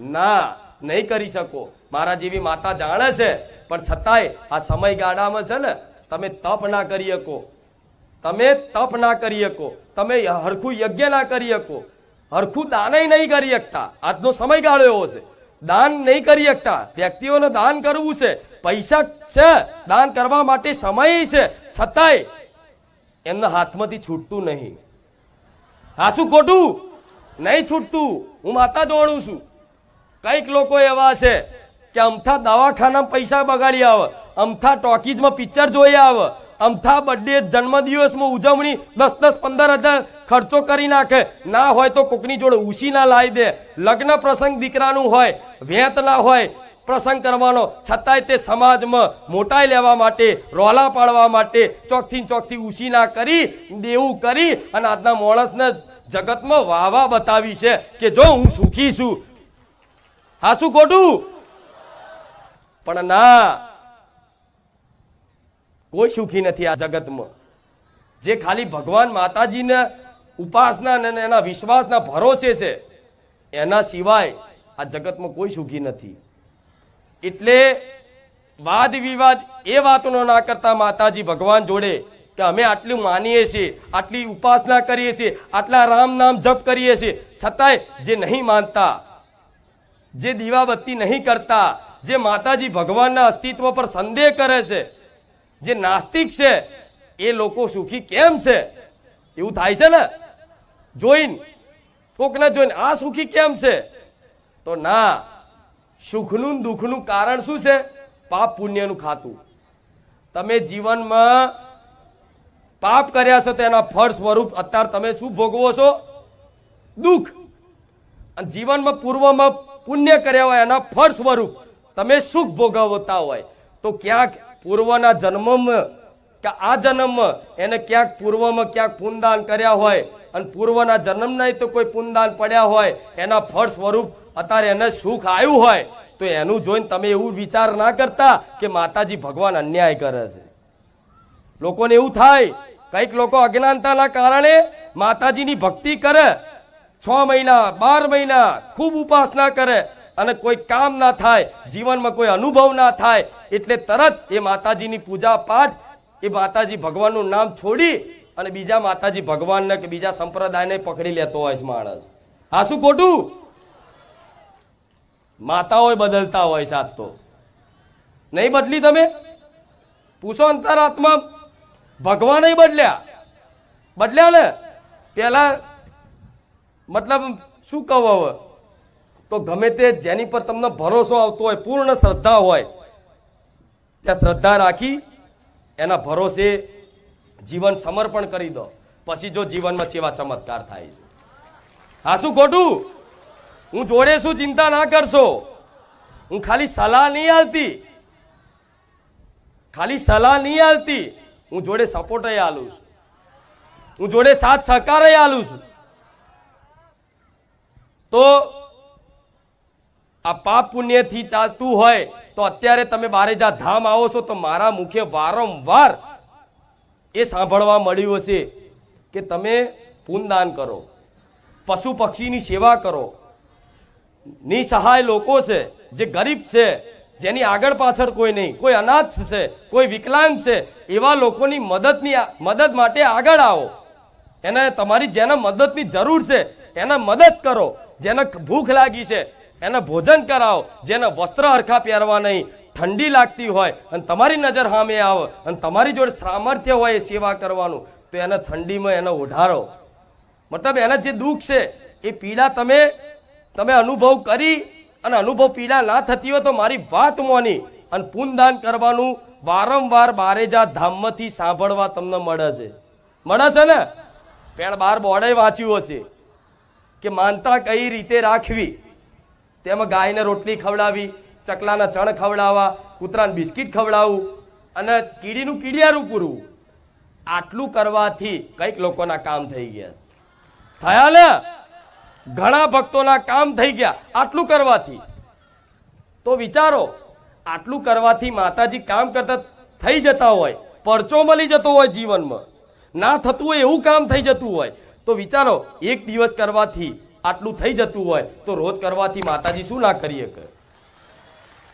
ના, નહીં કરી શકો. મારા જેવી માતા જાણે છે, પણ છતાંય આ સમયગાળામાં છે ને, તમે તપ ના કરી શકો. તમે તપ ના કરી શકો. તમે હરખું યજ્ઞ ના કરી શકો. હરખું દાનય નહીં કરી શકતા. આજનો સમયગાળો એવો છે. દાન નહીં કરી શકતા. વ્યક્તિઓને દાન કરવું છે. પૈસા છે. દાન કરવા માટે સમય છે. છતાંય એમના હાથમાંથી છૂટતું નહીં. હા શું ખોટું? નહીં છૂટતું. હું માતા જોડું છું. કંઈક લોકો એવા છે કે અમથા દવાખાના પૈસા બગાડી આવે, અમથા ટોકીઝમાં પિક્ચર જોઈ આવે, અમથા બર્થડે જન્મદિવસમાં ઉજવણી દસ દસ પંદર હજાર ખર્ચો કરી નાખે. ના હોય તો કોકની જોડે ઉસી ના લાવી દે. લગ્ન પ્રસંગ દીકરાનું હોય, વેત ના હોય, પ્રસંગ કરવાનો. છતાંય તે સમાજમાં મોટાઈ લેવા માટે, રોલા પાડવા માટે ચોકથી ને ચોકથી ઉસી ના કરી, દેવું કરી અને આજના માણસને જગતમાં વાવા બતાવી છે કે જો હું સુખી છું હા શું ખોટું પણ ના, કોઈ સુખી નથી આ જગતમાં. જે ખાલી ભગવાન માતાજીને ઉપાસના અને એના વિશ્વાસના ભરોસે છે, એના સિવાય આ જગતમાં કોઈ સુખી નથી. એટલે વાદ વિવાદ એ વાતનો ના કરતા માતાજી ભગવાન જોડે કે અમે આટલું માનીએ છીએ, આટલી ઉપાસના કરીએ છીએ, આટલા રામ નામ જપ કરીએ છીએ. છતાંય જે નહીં માનતા જે દીવાબત્તી નહીં કરતા, જે માતાજી ભગવાનના અસ્તિત્વ પર સંદેહ કરે છે, જે નાસ્તિક છે, એ લોકો સુખી કેમ છે? એવું થાય છે ને? જોઈને કોકને જોઈને, આ સુખી કેમ છે? તો ના, સુખનું દુઃખનું કારણ શું છે? પાપ પુણ્યનું ખાતું. તમે જીવનમાં પાપ કર્યા છો તેના ફળ સ્વરૂપ અત્યારે તમે શું ભોગવો છો? દુઃખ. અને જીવનમાં પૂર્વમાં પુણ્ય કર્યા હોય, એના ફળ સ્વરૂપ તમે સુખ ભોગવતા હોય. તો ક્યાંક પૂર્વના જન્મમાં કે આ જન્મમાં એને ક્યાંક પૂર્વમાં ક્યાંક પુનદાન કર્યા હોય અને પૂર્વના જન્મના તો કોઈ પુનદાન પડ્યા હોય, એના ફળ સ્વરૂપ અત્યારે એને સુખ આવ્યું હોય, તો એનું જોઈને તમે એવું વિચાર ના કરતા કે માતાજી ભગવાન અન્યાય કરે છે. લોકોને એવું થાય, કંઈક લોકો અજ્ઞાનતાના કારણે માતાજીની ભક્તિ કરે છ મહિના, બાર મહિના ખૂબ ઉપાસના કરે અને કોઈ કામ ના થાય, જીવનમાં કોઈ અનુભવ ના થાય, એટલે તરત એ માતાજીની પૂજા પાઠ, એ માતાજી ભગવાનનું નામ છોડી અને બીજા માતાજી ભગવાનને કે બીજા સંપ્રદાયને પકડી લેતો હોય છે માણસ. આ શું ખોટું? માતાઓ બદલતા હોય છે આજ તો. નહીં બદલી તમે? પૂછો અંતરાત્મા. ભગવાન બદલ્યા. બદલ્યા ને? પેલા મતલબ શું કહું હવે? તો ગમે તે જેની પર તમને ભરોસો આવતો હોય, પૂર્ણ શ્રદ્ધા હોય, ત્યાં શ્રદ્ધા રાખી એના ભરોસે જીવન સમર્પણ કરી દો. પછી જો જીવનમાં સેવા ચમત્કાર થાય હા, શું ખોટું? હું જોડે શું ચિંતા ના કરશો? હું ખાલી સલાહ નહીં આવતી ખાલી સલાહ નહીં આવતી હું જોડે સપોર્ટ આલું છું. હું જોડે સાથ સહકાર આલું છું. તો આ પાપ પુણ્યથી ચાલતું હોય તો અત્યારે તમે બારેજા ધામ આવો છો તો મારા મુખે વારંવાર એ સાંભળવા મળ્યું હશે કે તમે પૂનદાન કરો, પશુ પક્ષીની સેવા કરો. નિસહાય લોકો છે, જે ગરીબ છે, જેની આગળ પાછળ કોઈ નહીં, કોઈ અનાથ છે, કોઈ વિકલાંગ છે, એવા લોકોની મદદની મદદ માટે આગળ આવો. એને તમારી જેને મદદની જરૂર છે, એને મદદ કરો. જેને ભૂખ લાગી છે, એને ભોજન કરાવો, જેને વસ્ત્ર હરખા પહેરવા નહીં, ઠંડી લાગતી હોય, અને તમારી નજર સામે આવે, અને તમારી જોડે સામર્થ્ય હોય એ સેવા કરવાનું, તો એને ઠંડીમાં એને ઓઢારો. મતલબ એના જે દુઃખ છે, એ પીડા તમે તમે અનુભવ કરી, અને અનુભવ પીડા ના થતી હોય તો મારી વાત મોની, અને પૂનદાન કરવાનું વારંવાર બારેજા ધામમાંથી સાંભળવા તમને મળે છે. મળે છે ને? પેણ બાર બોર્ડે વાંચ્યું હશે. કે માનતા કઈ રીતે રાખવી? તેમાં ગાયને રોટલી ખવડાવી, ચકલાના ચણ ખવડાવવા, કૂતરાને બિસ્કિટ ખવડાવવું અને કીડીનું કીડિયારું પૂરવું. આટલું કરવાથી કંઈક લોકોના કામ થઈ ગયા. થયા ને? ઘણા ભક્તોના કામ થઈ ગયા આટલું કરવાથી. તો વિચારો, આટલું કરવાથી માતાજી કામ કરતા થઈ જતા હોય, પરચો મળી જતો હોય જીવનમાં. ના થતું હોય એવું કામ થઈ જતું હોય. તો વિચારો, એક દિવસ કરવાથી આટલું થઈ જતું હોય તો રોજ કરવાથી માતાજી શું ના કરી શકે